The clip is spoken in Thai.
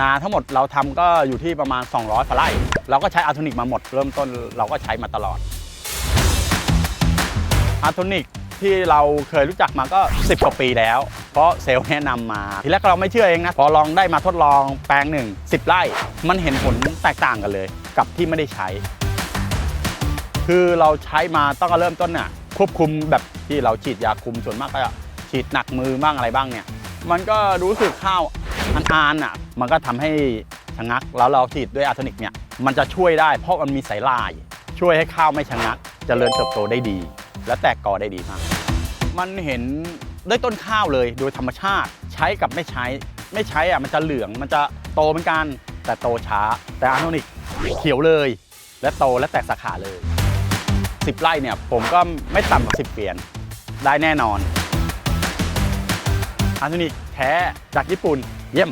นาทั้งหมดเราทำก็อยู่ที่ประมาณ 200กว่าไร่เราก็ใช้อาร์โทนิกมาหมด เริ่มต้นเราก็ใช้มาตลอดอาร์โทนิกที่เราเคยรู้จักมาก็ 10กว่าปีแล้ว เพราะเซลล์แนะนำมา ทีแรกเราไม่เชื่อเองนะ พอลองได้มาทดลองแปลงหนึ่ง10 ไร่ มันเห็นผลแตกต่างกันเลย กับที่ไม่ได้ใช้ คือเราใช้มาตั้งแต่เริ่มต้นน่ะควบคุมแบบที่เราฉีดยาคุมส่วนมากก็ฉีดหนักมือบ้างอะไรบ้างเนี่ย มันก็รู้สึกข้าว อันอานอะมันก็ทำให้ชะงักแล้วเราฉีดด้วยอาร์โทนิกเนี่ยมันจะช่วยได้เพราะมันมีสายลาย ช่วยให้ข้าวไม่ชะงักจเจริญเติบโตได้ดี และแตกกอได้ดีมาก มันเห็นได้ต้นข้าวเลยโดยธรรมชาติใช้กับไม่ใช้ไม่ใช้อะมันจะเหลืองมันจะโตเหมือนกันแต่โตช้า แต่อาร์โทนิกเขียวเลย และโตและแตกสาขาเลย 10ไร่เนี่ยผมก็ไม่ต่ำกว่า10เปลี่ยนได้แน่นอน อาร์โทนิกแท้จากญี่ปุ่นเยี่ยม